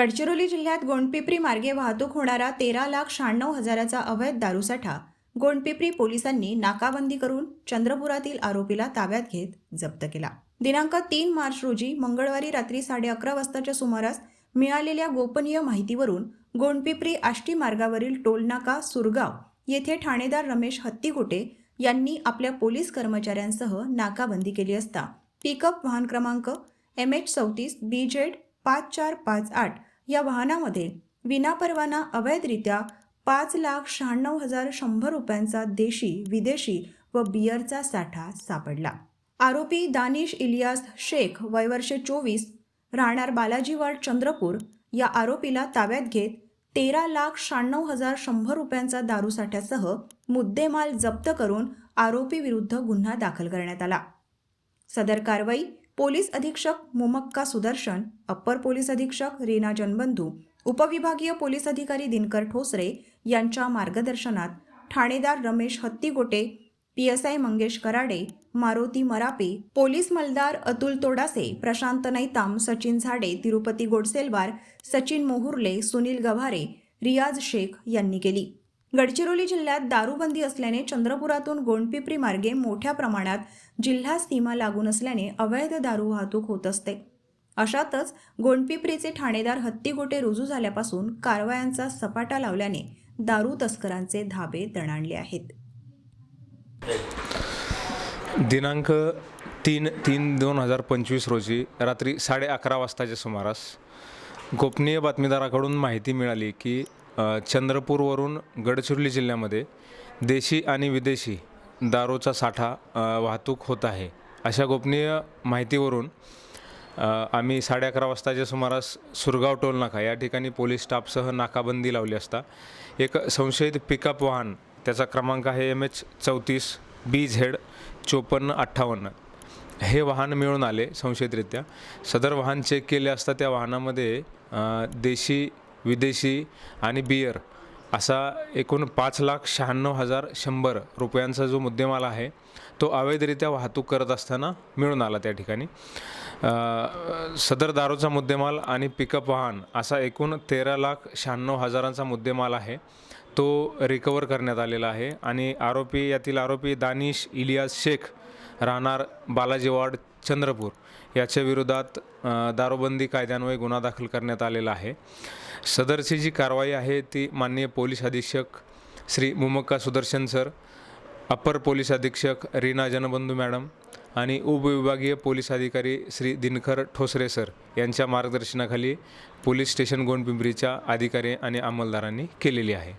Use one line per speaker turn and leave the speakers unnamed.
गडचिरोली जिल्ह्यात गोंडपिपरी मार्गे वाहतूक होणारा तेरा लाख शहाण्णव हजाराचा अवैध दारूसाठा. गोंडपिपरी पोलिसांनी नाकाबंदी करून चंद्रपुरातील आरोपीला ताब्यात घेत जप्त केला. दिनांक तीन मार्च रोजी मंगळवारी रात्री साडे अकरा वाजताच्या सुमारास मिळालेल्या गोपनीय माहितीवरून गोंडपिपरी आष्टी मार्गावरील टोलनाका सुरगाव येथे ठाणेदार रमेश हत्तीगोटे यांनी आपल्या पोलीस कर्मचाऱ्यांसह नाकाबंदी केली असता. पिकअप वाहन क्रमांक एम एच चौतीस बी जेड पाच चार पाच आठ या वाहनामध्ये विनापरवाना अवैधरित्या पाच लाख शहाण्णव हजार शंभर रुपयांचा देशी विदेशी व बियरचा साठा सापडला. आरोपी दानिश इलियास शेख वयवर्षे चोवीस राहणार बालाजीवाड चंद्रपूर या आरोपीला ताब्यात घेत तेरा लाख शहाण्णव हजार शंभर रुपयांचा दारूसाठ्यासह मुद्देमाल जप्त करून आरोपीविरुद्ध गुन्हा दाखल करण्यात आला. सदर कारवाई पोलीस अधीक्षक मुमक्का सुदर्शन अप्पर पोलीस अधीक्षक रीना जनबंधू उपविभागीय पोलीस अधिकारी दिनकर ठोसरे यांच्या मार्गदर्शनात ठाणेदार Ramesh Hattigote P S I Mangesh Karade Maruti Marape police मलदार Atul Todase Prashant Naitam Sachin Zade Tirupati गोडसेलवार Sachin Mohurle Sunil Gavhare रियाज शेख यांनी केली. गडचिरोली जिल्ह्यात दारूबंदी असल्याने चंद्रपुरातून गोंडपिपरी मार्गे मोठ्या प्रमाणात जिल्हा सीमा लागून असल्याने अवैध दारू वाहतूक होत असते. अशातच गोंडपिपरीचे ठाणेदार हत्तीगोटे रुजू झाल्यापासून कारवायांचा सपाटा लावल्याने दारू तस्करांचे धाबे दणाणले आहेत.
दिनांक तीन तीन दोन हजार पंचवीस रोजी रात्री साडे अकरा वाजताच्या सुमारास गोपनीय बातमीदाराकडून माहिती मिळाली की चंद्रपूरवरून गडचिरोली जिल्ह्यामध्ये देशी आणि विदेशी दारूचा साठा वाहतूक होत आहे. अशा गोपनीय माहितीवरून आम्ही साडे अकरा वाजताच्या सुमारास सुरगाव टोल नाका या ठिकाणी पोलीस स्टाफसह नाकाबंदी लावली असता एक संशयित पिकअप वाहन त्याचा क्रमांक आहे एम एच चौतीस बी झेड चोपन्न अठ्ठावन्न. हे वाहन मिळून आले संशयितरित्या. सदर वाहन चेक केले असता त्या वाहनामध्ये देशी विदेशी आणि बियर असा एकूण पाच लाख शहाण्णव हजार शंभर रुपयांचा जो मुद्देमाल आहे तो अवैधरित्या वाहतूक करत असताना मिळून आला त्या ठिकाणी. सदर दारूचा मुद्देमाल आणि पिकअप वाहन असा एकूण तेरा लाख शहाण्णव हजारांचा मुद्देमाल आहे. तो रिकवर करण्यात आलेला आहे. आणि आरोपी यातील आरोपी दानिश इलियास शेख राहणार बालाजी वार्ड चंद्रपूर. याच्या विरोधात दारोबंदी दारूबंदी कायद्यान्वये गुन्हा दाखल करण्यात आलेला आहे. सदरची जी कारवाई आहे ती माननीय पोलीस अधीक्षक Shri Mumakka Sudarshan sir upper police अधीक्षक रीना जनबंधू मॅडम आणि उपविभागीय पोलीस अधिकारी श्री दिनकर ठोसरे सर यांच्या मार्गदर्शनाखाली पोलीस स्टेशन गोंडपिंपरीच्या अधिकारी आणि अंमलदारांनी केलेली आहे.